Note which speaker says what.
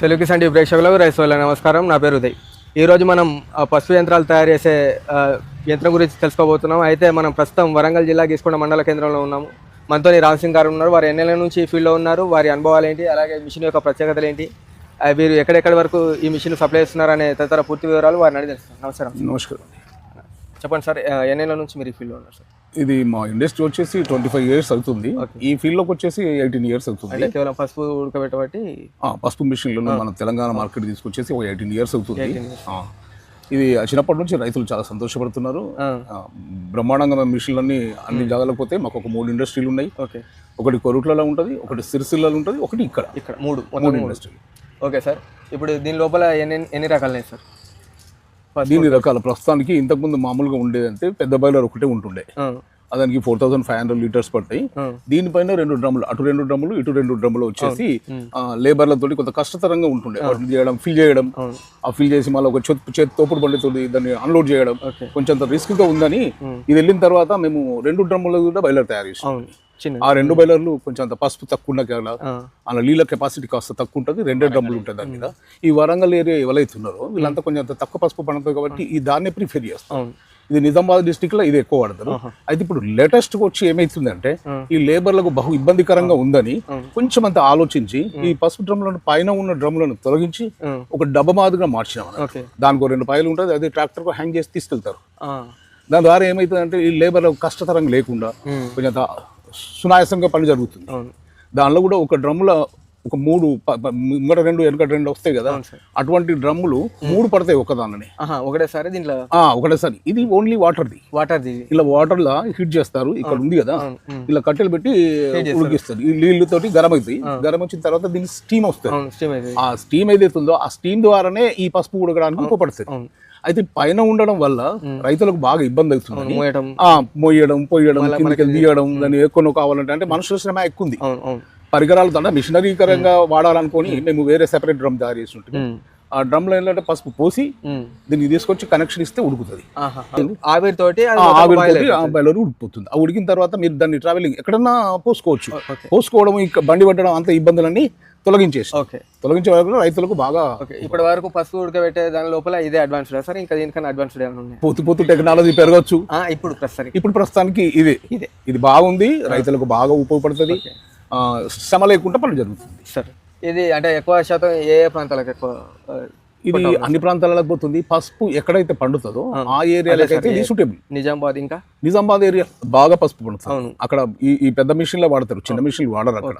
Speaker 1: తెలుగు సండి ప్రేక్షకులకు రైస్ వాళ్ళ నమస్కారం. నా పేరు ఉదయ్. ఈరోజు మనం పసుపు యంత్రాలు తయారు చేసే యంత్రం గురించి తెలుసుకోబోతున్నాం. అయితే మనం ప్రస్తుతం వరంగల్ జిల్లా గీసుకొండ మండల కేంద్రంలో ఉన్నాము. మనతోని రామ్ సింగ్ గారు ఉన్నారు. వారు ఎన్నెల నుంచి ఈ ఫీల్డ్లో ఉన్నారు. వారి అనుభవాలు ఏంటి? అలాగే మిషన్ యొక్క ప్రత్యేకతలు ఏంటి? వీరు ఎక్కడెక్కడి వరకు ఈ మిషన్ సప్లై చేస్తున్నారు అనే తదితర పూర్తి వివరాలు వారిని అడిగి తెలుస్తాను నమస్కారం
Speaker 2: నమస్కారం.
Speaker 1: చెప్పండి సార్ ఎన్నెల నుంచి మీరు ఈ ఫీల్డ్లో ఉన్నారు సార్?
Speaker 2: ఇది మా ఇండస్ట్రీ వచ్చేసి ట్వంటీ ఫైవ్ ఇయర్స్ అవుతుంది. ఈ ఫీల్డ్లోకి వచ్చేసి ఎయిటీన్ ఇయర్స్ అవుతుంది.
Speaker 1: కేవలం పసుపు ఉడకబెట్టబట్టి
Speaker 2: పసుపు మిషన్లు మన తెలంగాణ మార్కెట్ తీసుకొచ్చేసి ఒక ఎయిటీన్ ఇయర్స్ అవుతుంది. ఇది చిన్నప్పటి నుంచి రైతులు చాలా సంతోషపడుతున్నారు. బ్రహ్మాండంగా మిషన్లు అన్ని అన్ని జాగాలకు పోతే మాకు ఒక మూడు ఇండస్ట్రీలు ఉన్నాయి.
Speaker 1: ఓకే.
Speaker 2: ఒకటి కొరుట్లలో ఉంటుంది ఒకటి సిరిసిల్లలో ఉంటుంది ఒకటి ఇక్కడ.
Speaker 1: ఇక్కడ మూడు
Speaker 2: మూడు ఇండస్ట్రీలు.
Speaker 1: Okay sir. ఇప్పుడు దీని లోపల ఎన్ని ఎన్ని రకాలు ఉన్నాయి సార్?
Speaker 2: దీని రకాల. ప్రస్తుతానికి ఇంతకుముందు మామూలుగా ఉండేదంటే పెద్ద బాయిలర్ ఒకటే ఉంటుండే. దానికి four thousand five hundred litres పడతాయి దీనిపైన రెండు డ్రమ్ములు అటు రెండు డ్రమ్ములు ఇటు రెండు డ్రమ్ములు వచ్చేసి ఆ, లేబర్లతోటి కొంత కష్టతరంగా ఉంటుండే. వాటిని చేయడం ఫిల్ చేయడం ఆ ఫిల్ చేసి మళ్ళీ ఒక చేతి చేతి తోపుడు బండితో దాన్ని అన్లోడ్ చేయడం కొంచెం రిస్క్గా ఉందని ఇది వెళ్ళిన తర్వాత మేము రెండు డ్రమ్ములు కూడా బయలర్ తయారు చేసాం.
Speaker 1: అవును. చిన్న
Speaker 2: ఆ రెండు బయలర్లు కొంచెం అంత పసుపు తక్కువ ఉన్న
Speaker 1: ఆ,
Speaker 2: అలా నీళ్ళ కెపాసిటీ కాస్త తక్కువ ఉంటుంది రెండే డ్రమ్ములు ఉంటాయి దాని మీద. ఈ వరంగల్ ఏరియా ఎవరైతే ఉన్నారో వీళ్ళంతా కొంచెం అంత తక్కువ పసుపు పండుతుంది కాబట్టి ఈ దాన్నే ప్రిఫర్ చేస్తాం ఇది నిజామాబాద్ డిస్టిక్లో ఇది ఎక్కువ వాడతారు. అయితే ఇప్పుడు లేటెస్ట్ వచ్చి ఏమైతుందంటే ఈ లేబర్లకు బహు ఇబ్బందికరంగా ఉందని కొంచెం అంత ఆలోచించి ఈ పసుపు డ్రమ్లను పైన ఉన్న డ్రమ్లను తొలగించి ఒక డబ్బ మాదిరిగా మార్చినాం దానికి రెండు పాయలు ఉంటుంది అది ట్రాక్టర్కు హ్యాంగ్ చేసి తీసుకెళ్తారు. దాని ద్వారా ఏమవుతుందంటే ఈ లేబర్లకు కష్టతరం లేకుండా కొంచెం అంత సునాయాసంగా పని జరుగుతుంది. దానిలో కూడా ఒక డ్రమ్ముల ఒక మూడు ముంగట రెండు వెనకట రెండు వస్తాయి కదా. అటువంటి డ్రమ్ములు మూడు పడతాయి ఒకదానిని.
Speaker 1: ఆహా ఒకటేసారి దీంట్లో?
Speaker 2: ఒకటేసారి. ఇది ఓన్లీ వాటర్ది
Speaker 1: వాటర్ది
Speaker 2: ఇలా వాటర్ లా హీట్ చేస్తారు ఇక్కడ ఉంది కదా. ఇలా కట్టెలు పెట్టి ఉడికిస్తారు. ఈ నీళ్ళతోటి గరం అవుతాయి గరం వచ్చిన తర్వాత దీనికి స్టీమ్ వస్తుంది
Speaker 1: అవును స్టీమ్ అయితే
Speaker 2: ఆ స్టీమ్ ఏదైతే ఉందో ఆ స్టీమ్ ద్వారానే ఈ పసుపు ఉడకడానికి ఉపపడుతుంది
Speaker 1: అవును.
Speaker 2: అయితే పైన ఉండడం వల్ల రైతులకు బాగా ఇబ్బంది అవుతుంది. మోయడం. కిందకి తీయడం దాన్ని ఎక్కువ కావాలంటే అంటే మనుషుల శ్రమ ఎక్కువ ఉంది పరికరాలు తండ మిషనరీకరంగా వాడాలనుకొని మేము. వేరే సెపరేట్ డ్రమ్ తయారు చేసి ఆ డ్రమ్లో ఏంటంటే పసుపు పోసి దీన్ని తీసుకొచ్చి కనెక్షన్ ఇస్తే ఉడుకుతుంది. ఆవిరి తోటి బాయిలర్ ఉడికిపోతుంది. ఆ ఉడికిన తర్వాత మీరు దాన్ని ట్రావెలింగ్ ఎక్కడన్నా పోసుకోవచ్చు. పోసుకోవడం బండి పట్టడం అంత ఇబ్బందులన్నీ తొలగించేసి
Speaker 1: ఓకే.
Speaker 2: తొలగించే వరకు రైతులకు బాగా
Speaker 1: ఓకే. ఇప్పటి వరకు పసుపు ఉడకబెట్టే దాని లోపల ఇదే అడ్వాన్స్డ్ సార్? ఇంకా దీనికన్నా అడ్వాన్స్డ్ ఉన్నాయి?
Speaker 2: పోతు పోతు టెక్నాలజీ పెరగచ్చు.
Speaker 1: ఇప్పుడు ప్రస్తుతానికి
Speaker 2: ఇప్పుడు ప్రస్తుతానికి ఇదే.
Speaker 1: ఇదే.
Speaker 2: ఇది బాగుంది రైతులకు బాగా ఉపయోగపడుతుంది. శ్రమ లేకుండా పని జరుగుతుంది.
Speaker 1: సార్ ఇది అంటే ఎక్కువ శాతం ఏ ఏ ప్రాంతాలకు ఎక్కువ
Speaker 2: ఇది అన్ని ప్రాంతాలకు పోతుంది. పసుపు ఎక్కడైతే పండుతుందో ఆ. ఏరియాలకు అయితే ఇది సూటబుల్
Speaker 1: నిజామాబాద్ ఇంకా?
Speaker 2: నిజామాబాద్ ఏరియా బాగా పసుపు పండుతుంది. అక్కడ ఈ పెద్ద మిషన్లో వాడతారు చిన్న మిషన్లు వాడరు అక్కడ.